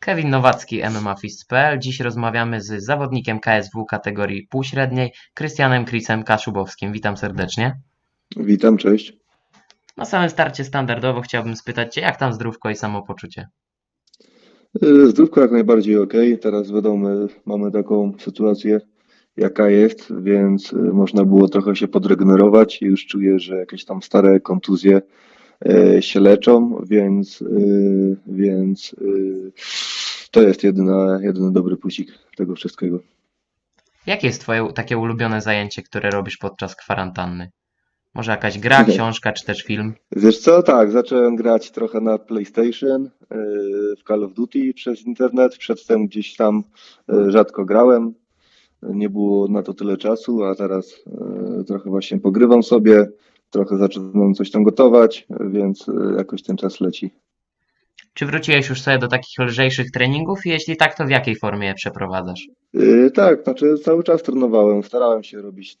Kevin Nowacki, MMAFist.pl. Dziś rozmawiamy z zawodnikiem KSW kategorii półśredniej, Krystianem Krisem Kaszubowskim. Witam serdecznie. Witam, cześć. Na samym starcie standardowo chciałbym spytać Cię, jak tam zdrówko i samopoczucie? Y, Zdrówko jak najbardziej ok. Teraz wiadomo, mamy taką sytuację, jaka jest, więc y, można było trochę się podregenerować. Już czuję, że jakieś tam stare kontuzje się leczą, więc, y, więc y, to jest jedyna, jedyny dobry plusik tego wszystkiego. Jakie jest Twoje takie ulubione zajęcie, które robisz podczas kwarantanny? Może jakaś gra, książka czy też film? Wiesz co, tak, zacząłem grać trochę na PlayStation, w Call of Duty przez internet. Przedtem gdzieś tam rzadko grałem. Nie było na to tyle czasu, a teraz trochę właśnie pogrywam sobie, trochę zaczynam coś tam gotować, więc y, jakoś ten czas leci. Czy wróciłeś już sobie do takich lżejszych treningów? Jeśli tak, to w jakiej formie je przeprowadzasz? Y, Tak, znaczy cały czas trenowałem, starałem się robić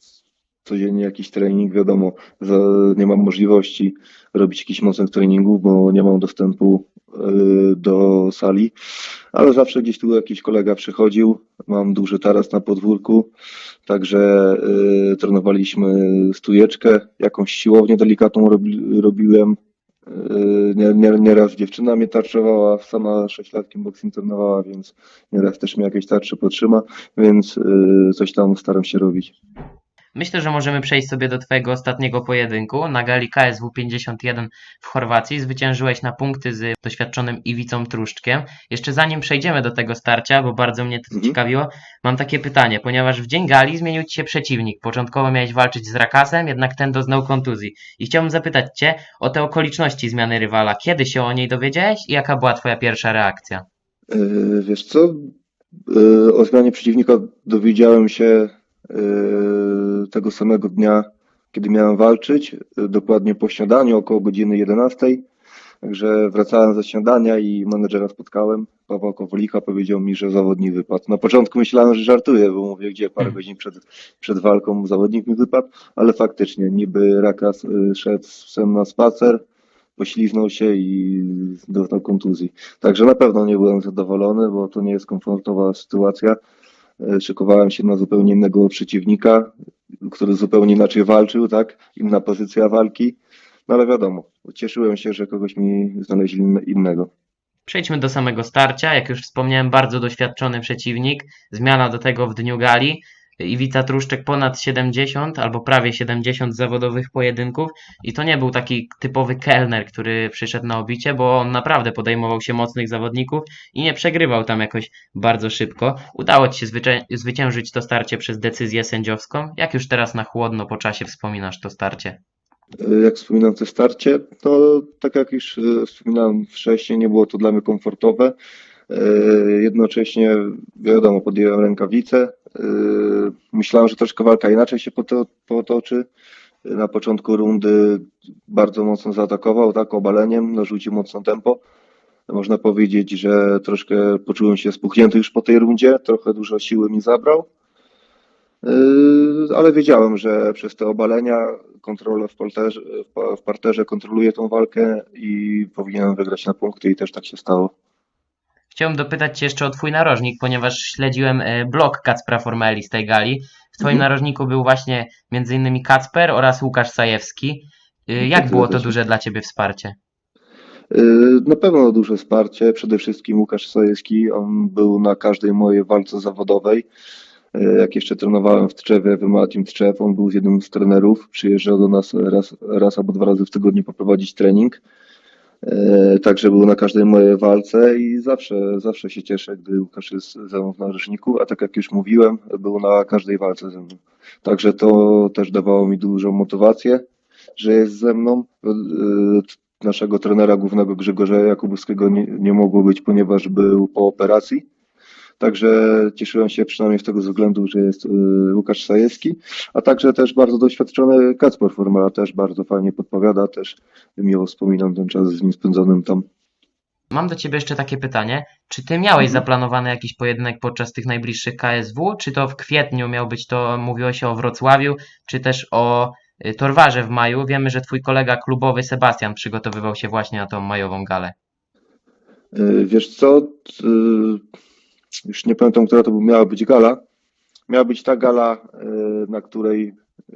codziennie jakiś trening, wiadomo, za, nie mam możliwości robić jakichś mocnych treningów, bo nie mam dostępu do sali, ale zawsze gdzieś tu jakiś kolega przychodził, mam duży taras na podwórku, także y, trenowaliśmy stójeczkę, jakąś siłownię delikatną robi, robiłem, y, nie, nie, nieraz dziewczyna mnie tarczowała, sama sześciolatkiem boxing trenowała, więc nieraz też mi jakieś tarcze potrzyma, więc y, coś tam staram się robić. Myślę, że możemy przejść sobie do Twojego ostatniego pojedynku. Na gali KSW 51 w Chorwacji zwyciężyłeś na punkty z doświadczonym Iwicą Truszczkiem. Jeszcze zanim przejdziemy do tego starcia, bo bardzo mnie to Mhm. ciekawiło, mam takie pytanie, ponieważ w dzień gali zmienił Ci się przeciwnik. Początkowo miałeś walczyć z Rakasem, jednak ten doznał kontuzji. I chciałbym zapytać Cię o te okoliczności zmiany rywala. Kiedy się o niej dowiedziałeś i jaka była Twoja pierwsza reakcja? Y, Wiesz co, y, o zmianie przeciwnika dowiedziałem się tego samego dnia, kiedy miałem walczyć, y, dokładnie po śniadaniu, około godziny 11. Także wracałem ze śniadania i menedżera spotkałem, Pawła Kowalika, powiedział mi, że zawodnik wypadł. Na początku myślałem, że żartuje, bo mówię, gdzie parę Hmm. godzin przed, przed walką zawodnik mi wypadł, ale faktycznie niby Rakas y, szedł sem na spacer, pośliznął się i doznał kontuzji. Także na pewno nie byłem zadowolony, bo to nie jest komfortowa sytuacja. E, Szykowałem się na zupełnie innego przeciwnika, który zupełnie inaczej walczył, tak? Inna pozycja walki. No ale wiadomo, cieszyłem się, że kogoś mi znaleźli inne- innego. Przejdźmy do samego starcia. Jak już wspomniałem, bardzo doświadczony przeciwnik. Zmiana do tego w dniu gali. Iwica Truszczek ponad 70 albo prawie 70 zawodowych pojedynków i to nie był taki typowy kelner, który przyszedł na obicie, bo on naprawdę podejmował się mocnych zawodników i nie przegrywał tam jakoś bardzo szybko. Udało Ci się zwycię- zwyciężyć to starcie przez decyzję sędziowską. Jak już teraz na chłodno po czasie wspominasz to starcie? E, Jak wspominam te starcie, to tak jak już e, wspominałem wcześniej, nie było to dla mnie komfortowe. E, Jednocześnie, wiadomo, podjąłem rękawice. E, Myślałem, że troszkę walka inaczej się poto- potoczy. Na początku rundy bardzo mocno zaatakował, tak, obaleniem, narzucił mocno tempo. Można powiedzieć, że troszkę poczułem się spuchnięty już po tej rundzie, trochę dużo siły mi zabrał. Yy, ale wiedziałem, że przez te obalenia, kontrolę w parterze, w pa- w parterze kontroluję tą walkę i powinienem wygrać na punkty i też tak się stało. Chciałbym dopytać Cię jeszcze o Twój narożnik, ponieważ śledziłem e, blog Kacpra Formeli z tej gali. W Twoim Mhm. narożniku był właśnie m.in. Kacper oraz Łukasz Sajewski. E, Jak było to duże dla Ciebie wsparcie? Yy, Na pewno duże wsparcie, przede wszystkim Łukasz Sajewski, on był na każdej mojej walce zawodowej. Jak jeszcze trenowałem w Tczewie, w MMA Team Tczew, on był jednym z trenerów, przyjeżdżał do nas raz, raz albo dwa razy w tygodniu poprowadzić trening. Yy, Także był na każdej mojej walce i zawsze, zawsze się cieszę, gdy Łukasz jest ze mną w narożniku, a tak jak już mówiłem, był na każdej walce ze mną. Także to też dawało mi dużą motywację, że jest ze mną. Yy, Naszego trenera głównego Grzegorza Jakubowskiego nie, nie mogło być, ponieważ był po operacji. Także cieszyłem się przynajmniej z tego względu, że jest yy, Łukasz Sajewski, a także też bardzo doświadczony Kacper Formela, też bardzo fajnie podpowiada, też miło wspominam ten czas z nim spędzonym tam. Mam do Ciebie jeszcze takie pytanie. Czy Ty miałeś Mhm. zaplanowany jakiś pojedynek podczas tych najbliższych KSW? Czy to w kwietniu miał być to, mówiło się o Wrocławiu, czy też o y, Torwarze w maju? Wiemy, że Twój kolega klubowy Sebastian przygotowywał się właśnie na tą majową galę. Y, Wiesz co, y, już nie pamiętam, która to miała być gala. Miała być ta gala, y, na której y,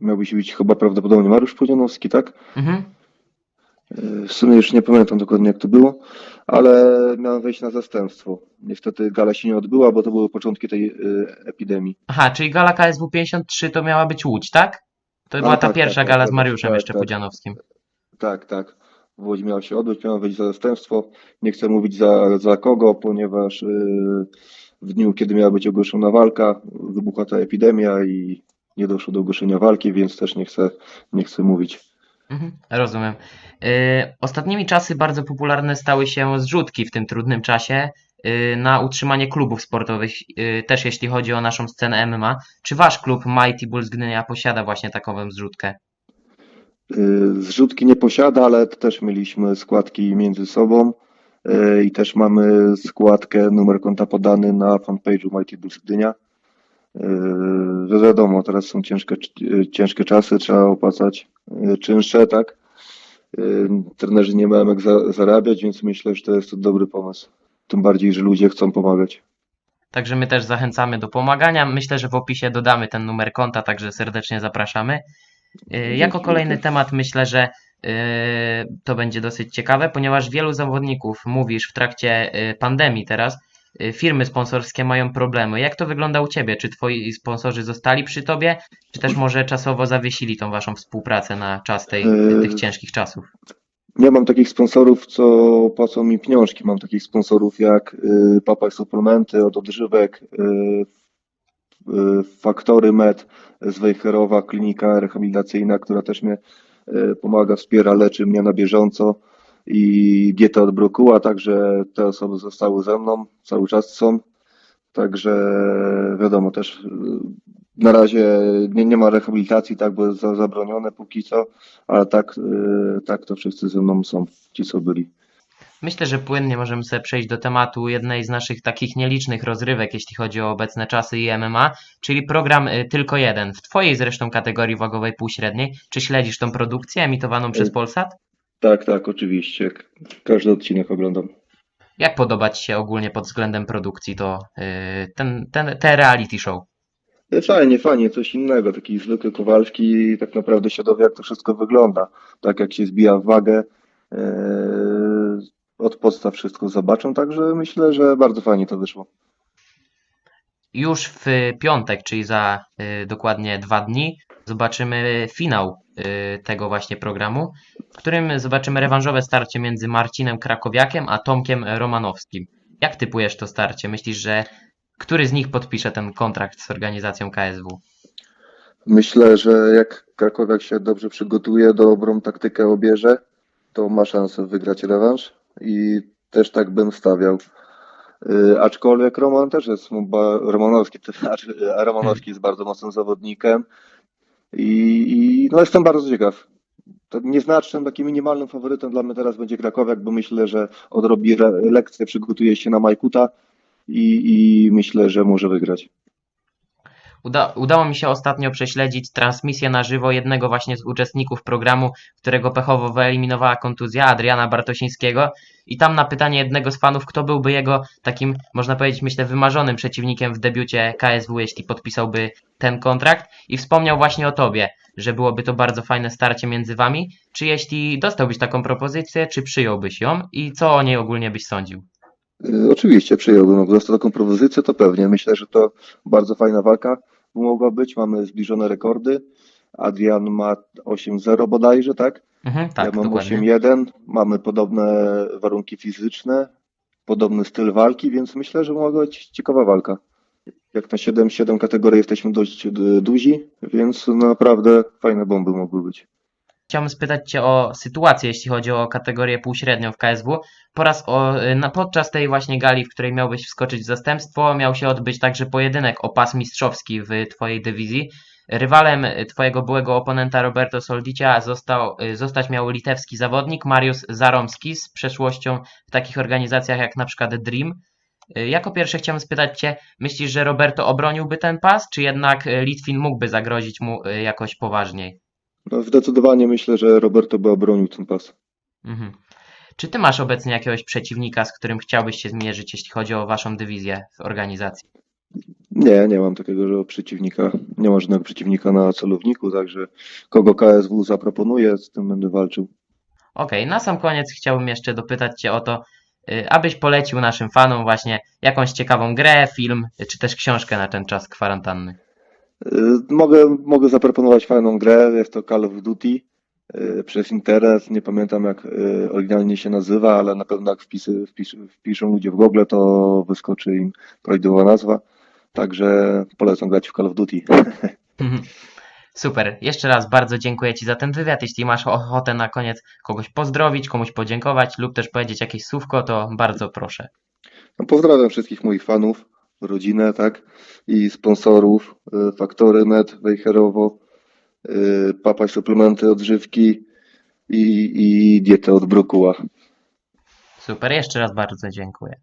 miał być chyba prawdopodobnie Mariusz Podzianowski, tak? Mhm. Y, W sumie już nie pamiętam dokładnie jak to było, ale miałem wejść na zastępstwo. Niestety gala się nie odbyła, bo to były początki tej epidemii. Aha, czyli gala KSW 53 to miała być Łódź, tak? To A, była ta tak, pierwsza tak, gala tak, z Mariuszem tak, jeszcze tak. Pudzianowskim. Tak, tak. W Łodzi miała się odbyć, miałem wejść za zastępstwo. Nie chcę mówić za, za kogo, ponieważ y, w dniu, kiedy miała być ogłoszona walka, wybuchła ta epidemia i nie doszło do ogłoszenia walki, więc też nie chcę, nie chcę mówić. Mhm, rozumiem. Y, ostatnimi czasy bardzo popularne stały się zrzutki w tym trudnym czasie y, na utrzymanie klubów sportowych, też jeśli chodzi o naszą scenę MMA. Czy wasz klub Mighty Bulls Gdynia posiada właśnie takową zrzutkę? Y, Zrzutki nie posiada, ale też mieliśmy składki między sobą y, i też mamy składkę, numer konta podany na fanpage'u Mighty Bulls Gdynia. Yy, wiadomo, teraz są ciężkie, y, ciężkie czasy, trzeba opłacać y, czynsze, tak? Trenerzy nie mają jak za, zarabiać, więc myślę, że to jest dobry pomysł. Tym bardziej, że ludzie chcą pomagać. Także my też zachęcamy do pomagania. Myślę, że w opisie dodamy ten numer konta, także serdecznie zapraszamy. Y, Jako kolejny temat myślę, że y, to będzie dosyć ciekawe, ponieważ wielu zawodników, mówisz w trakcie y, pandemii teraz, firmy sponsorskie mają problemy. Jak to wygląda u Ciebie? Czy Twoi sponsorzy zostali przy Tobie, czy też może czasowo zawiesili tą Waszą współpracę na czas tej, tych ciężkich czasów? Nie mam takich sponsorów, co płacą mi pieniążki. Mam takich sponsorów jak Papa Suplementy od odżywek, Faktory Med z Wejherowa, klinika rehabilitacyjna, która też mnie y, pomaga, wspiera, leczy mnie na bieżąco i dieta od brokuła, także te osoby zostały ze mną, cały czas są. Także wiadomo, też y, na razie nie, nie ma rehabilitacji, tak, bo jest za- zabronione póki co, ale tak, y, tak to wszyscy ze mną są, ci co byli. Myślę, że płynnie możemy sobie przejść do tematu jednej z naszych takich nielicznych rozrywek, jeśli chodzi o obecne czasy i MMA, czyli program y, Tylko Jeden, w Twojej zresztą kategorii wagowej półśredniej. Czy śledzisz tą produkcję emitowaną przez Y. Polsat? Tak, tak, oczywiście. Każdy odcinek oglądam. Jak podoba Ci się ogólnie pod względem produkcji to y, ten, ten, te reality show? Fajnie, fajnie, coś innego, taki zwykły Kowalski, tak naprawdę się dowie, jak to wszystko wygląda. Tak jak się zbija w wagę, od podstaw wszystko zobaczą, także myślę, że bardzo fajnie to wyszło. Już w piątek, czyli za y, dokładnie dwa dni, zobaczymy finał y, tego właśnie programu, w którym zobaczymy rewanżowe starcie między Marcinem Krakowiakiem a Tomkiem Romanowskim. Jak typujesz to starcie? Myślisz, że który z nich podpisze ten kontrakt z organizacją KSW? Myślę, że jak Krakowiak się dobrze przygotuje, dobrą taktykę obierze, to ma szansę wygrać rewanż i też tak bym stawiał. Yy, aczkolwiek Roman też jest, Romanowski, znaczy, a Romanowski jest bardzo mocnym zawodnikiem i, i no jestem bardzo ciekaw. Nieznacznym, takim minimalnym faworytem dla mnie teraz będzie Krakowiak, bo myślę, że odrobi lekcję, przygotuje się na Majkuta i, i myślę, że może wygrać. Uda, udało mi się ostatnio prześledzić transmisję na żywo jednego właśnie z uczestników programu, którego pechowo wyeliminowała kontuzja Adriana Bartosińskiego. I tam na pytanie jednego z fanów, kto byłby jego takim, można powiedzieć, myślę, wymarzonym przeciwnikiem w debiucie KSW, jeśli podpisałby ten kontrakt. I wspomniał właśnie o tobie, że byłoby to bardzo fajne starcie między wami. Czy jeśli dostałbyś taką propozycję, czy przyjąłbyś ją i co o niej ogólnie byś sądził? Oczywiście przyjąłbym, jak dostał taką propozycję, to pewnie. Myślę, że to bardzo fajna walka mogła być. Mamy zbliżone rekordy. Adrian ma 8-0 bodajże, tak? Mhm, tak, ja mam dokładnie. 8-1. Mamy podobne warunki fizyczne, podobny styl walki, więc myślę, że mogła być ciekawa walka. Jak na 7-7 kategorii jesteśmy dość y, duzi, więc naprawdę fajne bomby mogły być. Chciałbym spytać Cię o sytuację, jeśli chodzi o kategorię półśrednią w KSW. Po raz o, na, podczas tej właśnie gali, w której miałbyś wskoczyć w zastępstwo, miał się odbyć także pojedynek o pas mistrzowski w Twojej dywizji. Rywalem Twojego byłego oponenta Roberto Soldicia został, zostać miał litewski zawodnik Mariusz Zaromski z przeszłością w takich organizacjach jak na przykład Dream. Jako pierwsze chciałem spytać Cię, myślisz, że Roberto obroniłby ten pas, czy jednak Litwin mógłby zagrozić mu jakoś poważniej? No, zdecydowanie myślę, że Roberto by obronił ten pas. Mhm. Czy ty masz obecnie jakiegoś przeciwnika, z którym chciałbyś się zmierzyć, jeśli chodzi o waszą dywizję w organizacji? Nie, nie mam takiego przeciwnika. Nie ma żadnego przeciwnika na celowniku, także kogo KSW zaproponuje, z tym będę walczył. Okej, na sam koniec chciałbym jeszcze dopytać cię o to, y, abyś polecił naszym fanom właśnie jakąś ciekawą grę, film, czy też książkę na ten czas kwarantanny. Y, Mogę, mogę zaproponować fajną grę, jest to Call of Duty y, przez internet. Nie pamiętam jak y, oryginalnie się nazywa, ale na pewno jak wpisy, wpis, wpiszą ludzie w Google, to wyskoczy im prawidłowa nazwa. Także polecam grać w Call of Duty. Super. Jeszcze raz bardzo dziękuję Ci za ten wywiad. Jeśli masz ochotę na koniec kogoś pozdrowić, komuś podziękować lub też powiedzieć jakieś słówko, to bardzo proszę. No, pozdrawiam wszystkich moich fanów, rodzinę, tak, i sponsorów, y, Faktory Med, Wejherowo, y, Papaj Suplementy Odżywki i, i dietę od brokuła. Super. Jeszcze raz bardzo dziękuję.